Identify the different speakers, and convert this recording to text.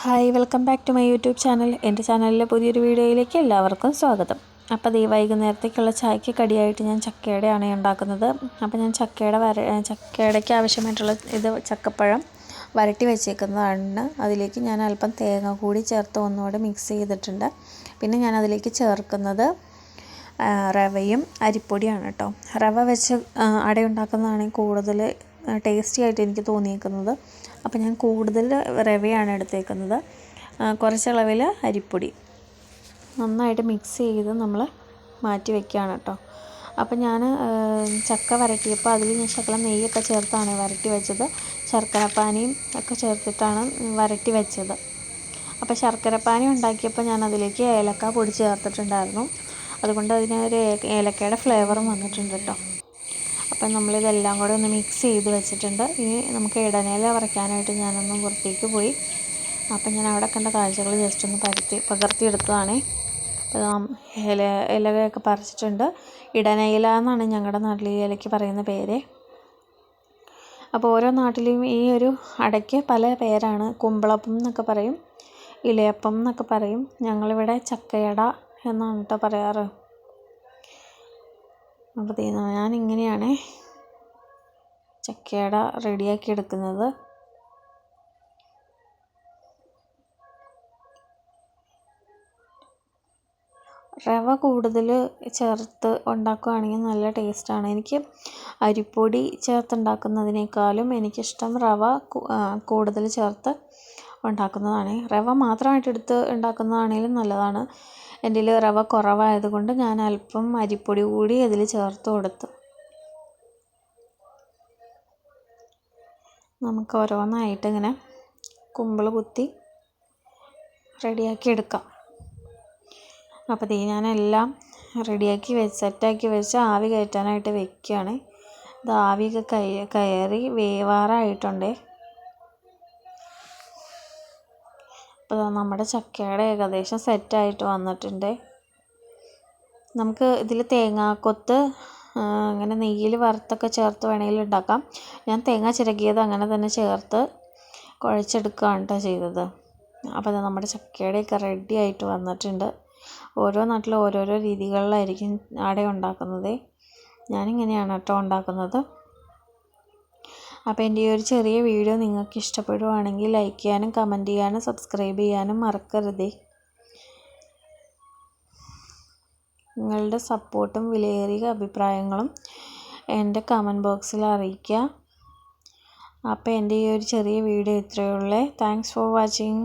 Speaker 1: Hi welcome back to my YouTube channel എന്റെ ചാനലിലെ പുതിയൊരു വീഡിയോയിലേക്ക് എല്ലാവർക്കും സ്വാഗതം. അപ്പോൾ ദേ വൈകുന്നേരത്തേക്കുള്ള ചായക്ക് കടിയായിട്ട് ഞാൻ ചക്കയുടെയാണ് ഉണ്ടാക്കുന്നത്. അപ്പോൾ ഞാൻ ചക്കയുടെ വര ചക്കയുടെക്ക് ആവശ്യമായിട്ടുള്ള ഇത് ചക്കപ്പഴം വരട്ടി വെച്ചേക്കുന്നതാണ്. അതിലേക്ക് ഞാൻ അല്പം തേങ്ങ കൂടി ചേർത്ത് ഒന്നുകൂടെ മിക്സ് ചെയ്തിട്ടുണ്ട്. പിന്നെ ഞാൻ അതിലേക്ക് ചേർക്കുന്നത് റവയും അരിപ്പൊടിയാണ് കേട്ടോ. റവ വെച്ച് അട ഉണ്ടാക്കുന്നതാണെങ്കിൽ കൂടുതൽ ടേസ്റ്റി ആയിട്ട് എനിക്ക് തോന്നിയേക്കുന്നത്. അപ്പോൾ ഞാൻ കൂടുതൽ റവയാണ് എടുത്തേക്കുന്നത്. കുറച്ചളവിൽ അരിപ്പൊടി. നന്നായിട്ട് മിക്സ് ചെയ്ത് നമ്മൾ മാറ്റി വെക്കുകയാണ് കേട്ടോ. അപ്പോൾ ഞാൻ ചക്ക വരട്ടിയപ്പോൾ അതിൽ ഞാൻ ശകലം നെയ്യൊക്കെ ചേർത്താണ് വരട്ടി വെച്ചത്. ശർക്കരപ്പാനിയും ഒക്കെ ചേർത്തിട്ടാണ് വരട്ടി വെച്ചത്. അപ്പോൾ ശർക്കരപ്പാനി ഉണ്ടാക്കിയപ്പോൾ ഞാൻ അതിലേക്ക് ഏലക്ക പൊടി ചേർത്തിട്ടുണ്ടായിരുന്നു. അതുകൊണ്ട് അതിനൊരു ഏലക്കയുടെ ഫ്ലേവറും വന്നിട്ടുണ്ട് കേട്ടോ. അപ്പം നമ്മളിതെല്ലാം കൂടെ ഒന്ന് മിക്സ് ചെയ്ത് വെച്ചിട്ടുണ്ട്. ഇനി നമുക്ക് ഇടനേല വറയ്ക്കാനായിട്ട് ഞാനൊന്ന് പുറത്തേക്ക് പോയി. അപ്പം ഞാൻ അവിടെ കണ്ട കാഴ്ചകൾ ജസ്റ്റ് ഒന്ന് പരത്തി പകർത്തിയെടുത്തതാണേ. അപ്പം ഇല ഇലയൊക്കെ പറിച്ചിട്ടുണ്ട്. ഇടനയില എന്നാണ് ഞങ്ങളുടെ നാട്ടിൽ ഈ ഇലയ്ക്ക് പറയുന്ന പേര്. അപ്പോൾ ഓരോ നാട്ടിലെയും ഈ ഒരു അടയ്ക്ക് പല പേരാണ്. കുമ്പളപ്പം എന്നൊക്കെ പറയും ഇലയപ്പം എന്നൊക്കെ പറയും. ഞങ്ങളിവിടെ ചക്കയട എന്നാണ് കേട്ടോ പറയാറ്. അപ്പോൾ ഞാൻ ഇങ്ങനെയാണ് ചക്കയട റെഡിയാക്കി എടുക്കുന്നത്. റവ കൂടുതൽ ചേർത്ത് ഉണ്ടാക്കുകയാണെങ്കിൽ നല്ല ടേസ്റ്റാണ്. എനിക്ക് അരിപ്പൊടി ചേർത്തുണ്ടാക്കുന്നതിനേക്കാളും എനിക്കിഷ്ടം റവ കൂടുതൽ ചേർത്ത് ഉണ്ടാക്കുന്നതാണ്. റവ മാത്രമായിട്ട് എടുത്ത് ഉണ്ടാക്കുന്നതാണെങ്കിലും നല്ലതാണ്. എന്റെ റവ കുറവായതുകൊണ്ട് ഞാൻ അല്പം അരിപ്പൊടി കൂടി അതിൽ ചേർത്ത് കൊടുത്തു. നമുക്ക് ഓരോന്നായിട്ട് ഇങ്ങനെ കുമ്പിൾ കുത്തി റെഡിയാക്കി എടുക്കാം. അപ്പോൾ തീ ഞാനെല്ലാം റെഡിയാക്കി വെച്ച് സെറ്റാക്കി വെച്ച് ആവി കയറ്റാനായിട്ട് വെക്കുകയാണ്. ഇത് ആവിയൊക്കെ കയ കയറി വേവാറായിട്ടുണ്ടേ. അപ്പോൾ നമ്മുടെ ചക്കയുടെ ഏകദേശം സെറ്റായിട്ട് വന്നിട്ടുണ്ട്. നമുക്ക് ഇതിൽ തേങ്ങാക്കൊത്ത് അങ്ങനെ നെയ്യിൽ വറുത്തൊക്കെ ചേർത്ത് വേണമെങ്കിൽ ഉണ്ടാക്കാം. ഞാൻ തേങ്ങ ചിരകിയത് അങ്ങനെ തന്നെ ചേർത്ത് കുഴച്ചെടുക്കുകയാണ് കേട്ടോ ചെയ്തത്. അപ്പോൾ അത് നമ്മുടെ ചക്കയുടെയൊക്കെ റെഡി ആയിട്ട് വന്നിട്ടുണ്ട്. ഓരോ നാട്ടിലും ഓരോരോ രീതികളിലായിരിക്കും അട ഉണ്ടാക്കുന്നത്. ഞാനിങ്ങനെയാണ് കേട്ടോ ഉണ്ടാക്കുന്നത്. അപ്പോൾ എന്റെ ഈ ഒരു ചെറിയ വീഡിയോ നിങ്ങൾക്ക് ഇഷ്ടപ്പെടുവാണെങ്കിൽ ലൈക്ക് ചെയ്യാനും കമന്റ് ചെയ്യാനും സബ്സ്ക്രൈബ് ചെയ്യാനും മറക്കരുതേ. നിങ്ങളുടെ സപ്പോർട്ടും വിലയേറിയ അഭിപ്രായങ്ങളും എന്റെ കമന്റ് ബോക്സിൽ അറിയിക്കുക. അപ്പോൾ എന്റെ ഈ ഒരു ചെറിയ വീഡിയോ ഇത്രയേ ഉള്ളൂ. Thanks for watching